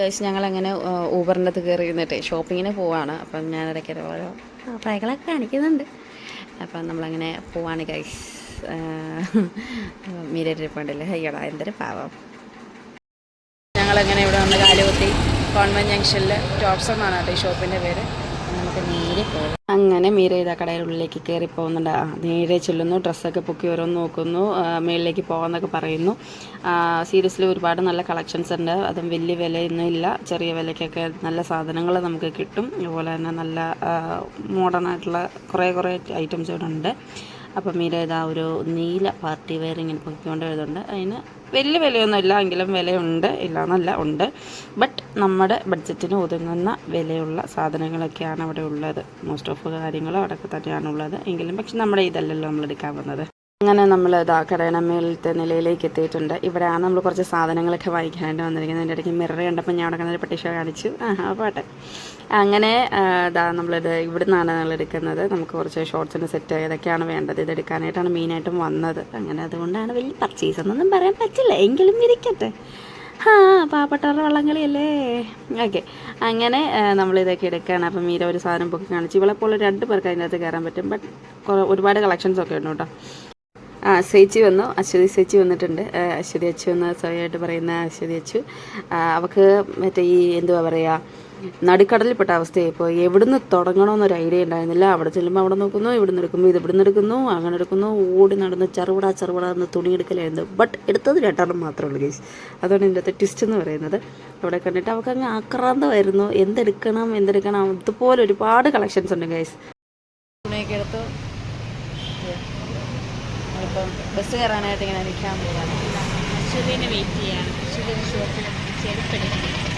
Guys ഞങ്ങളങ്ങനെ ഊബറിന്റെ അകത്ത് കയറി ഇരുന്നിട്ട് ഷോപ്പിങ്ങിന് പോവാണ്. അപ്പം ഞാൻ ഇടയ്ക്ക് ഓരോ പ്രായങ്ങളൊക്കെ കാണിക്കുന്നുണ്ട്. അപ്പം നമ്മളങ്ങനെ പോവാണ് ഗൈസ് മീരട്ടിരിപ്പുണ്ടല്ലേ അയ്യടാ എന്തൊരു പാവം. ഞങ്ങളങ്ങനെ ഇവിടെ വന്ന് കാലുകുത്തി കോൺവെന്റ് ജംഗ്ഷനിൽ ടോപ്സ് എന്നാണ് കേട്ടോ ഈ ഷോപ്പിന്റെ പേര്. നമുക്ക് നേരെ പോകാം. അങ്ങനെ മീര ഇതാ കടയുടെ ഉള്ളിലേക്ക് കയറി പോകുന്നുണ്ട്. നേരെ ചെല്ലുന്നു. ഡ്രസ്സൊക്കെ പൊക്കി ഓരോന്ന് നോക്കുന്നു. മേളിലേക്ക് പോകാമെന്നൊക്കെ പറയുന്നു. സീരിയസ്ലി ഒരുപാട് നല്ല കളക്ഷൻസ് ഉണ്ട്. അതും വലിയ വിലയൊന്നും ഇല്ല. ചെറിയ വിലയ്ക്കൊക്കെ നല്ല സാധനങ്ങൾ നമുക്ക് കിട്ടും. അതുപോലെ തന്നെ നല്ല മോഡേൺ ആയിട്ടുള്ള കുറേ കുറേ ഐറ്റംസ് ഇവിടെ ഉണ്ട്. അപ്പം മീര ഇതാ ഒരു നീല പാർട്ടി വെയർ ഇങ്ങനെ പൊക്കിക്കൊണ്ട് വരുന്നുണ്ട്. അതിന് വലിയ വിലയൊന്നും ഇല്ല എങ്കിലും വിലയുണ്ട്. ഇല്ല എന്നല്ല ഉണ്ട്. ബട്ട് നമ്മുടെ ബഡ്ജറ്റിന് ഒതുങ്ങുന്ന വിലയുള്ള സാധനങ്ങളൊക്കെയാണ് അവിടെ ഉള്ളത്. മോസ്റ്റ് ഓഫ് കാര്യങ്ങളും അവിടെയൊക്കെ തന്നെയാണുള്ളത് എങ്കിലും പക്ഷെ നമ്മുടെ ഇതല്ലല്ലോ നമ്മൾ എടുക്കാൻ വന്നത്. അങ്ങനെ നമ്മൾ ഇതാ കടയുടെ മേലത്തെ നിലയിലേക്ക് എത്തിയിട്ടുണ്ട്. ഇവിടെയാണ് നമ്മൾ കുറച്ച് സാധനങ്ങളൊക്കെ വാങ്ങിക്കാനായിട്ട് വന്നിരിക്കുന്നത്. എന്റെ ഇടയ്ക്ക് മിറർ കണ്ടപ്പോൾ ഞാൻ അവിടെ കണ്ടൊരു പെട്ടീഷ കാണിച്ചു. ആ പാട്ടെ. അങ്ങനെ ഇതാ നമ്മളിത് ഇവിടെ നിന്നാണ് നമ്മൾ എടുക്കുന്നത്. നമുക്ക് കുറച്ച് ഷോർട്സിന് സെറ്റ് ഇതൊക്കെയാണ് വേണ്ടത്. ഇത് എടുക്കാനായിട്ടാണ് മെയിനായിട്ടും വന്നത്. അങ്ങനെ അതുകൊണ്ടാണ് വലിയ പർച്ചേസ് എന്നൊന്നും പറയാൻ പറ്റില്ല. എങ്കിലും ഇരിക്കട്ടെ. ആ പാവപ്പെട്ടവരുടെ വള്ളംകളിയല്ലേ. ഓക്കെ അങ്ങനെ നമ്മളിതൊക്കെ എടുക്കുകയാണ് അപ്പം മീര ഒരു സാധനം പൊക്കി കാണിച്ചു. ഇവളെപ്പോലെ പോലെ രണ്ട് പേർക്ക് അതിനകത്ത് കയറാൻ പറ്റും. ബട്ട് ഒരുപാട് കളക്ഷൻസ് ഒക്കെ ഉണ്ട് കേട്ടോ. ചേച്ചി വന്നു. അശ്വതി ചേച്ചി വന്നിട്ടുണ്ട്. അശ്വതി അച്ചു എന്ന് സ്വയമായിട്ട് പറയുന്ന അശ്വതി അച്ചു. അവൾക്ക് മറ്റേ ഈ എന്തുവാ പറയുക നടുക്കടലിൽപ്പെട്ട അവസ്ഥയായി ഇപ്പോൾ എവിടുന്ന് തുടങ്ങണമെന്നൊരു ഐഡിയ ഉണ്ടായിരുന്നില്ല. അവിടെ ചെല്ലുമ്പോൾ അവിടെ നോക്കുന്നു ഇവിടുന്ന് എടുക്കുമ്പോൾ ഇത് ഇവിടുന്ന് എടുക്കുന്നു അങ്ങനെ എടുക്കുന്നു. ഓടി നടന്ന് ചെറുപട ചെറുപട എന്ന് തുണി എടുക്കലായിരുന്നു. ബട്ട് എടുത്തത് രണ്ടെണ്ണം മാത്രമേ ഉള്ളൂ ഗേസ്. അതാണ് അടുത്ത് ട്വിസ്റ്റ് എന്ന് പറയുന്നത്. അവിടെ കണ്ടിട്ട് അവൾക്ക് അങ്ങ് ആക്രാന്തമായിരുന്നു. എന്തെടുക്കണം എന്തെടുക്കണം. അതുപോലെ ഒരുപാട് കളക്ഷൻസ് ഉണ്ട് ഗൈസ്. നമ്മളിപ്പം ബസ് കയറാനായിട്ട് ഇങ്ങനെ നിൽക്കാൻ പോവാണ്. അശ്വതിനെ വെയിറ്റ് ചെയ്യാണ് അശ്വതി ഷോപ്പിൽ ചെരുപ്പെടുക്കണം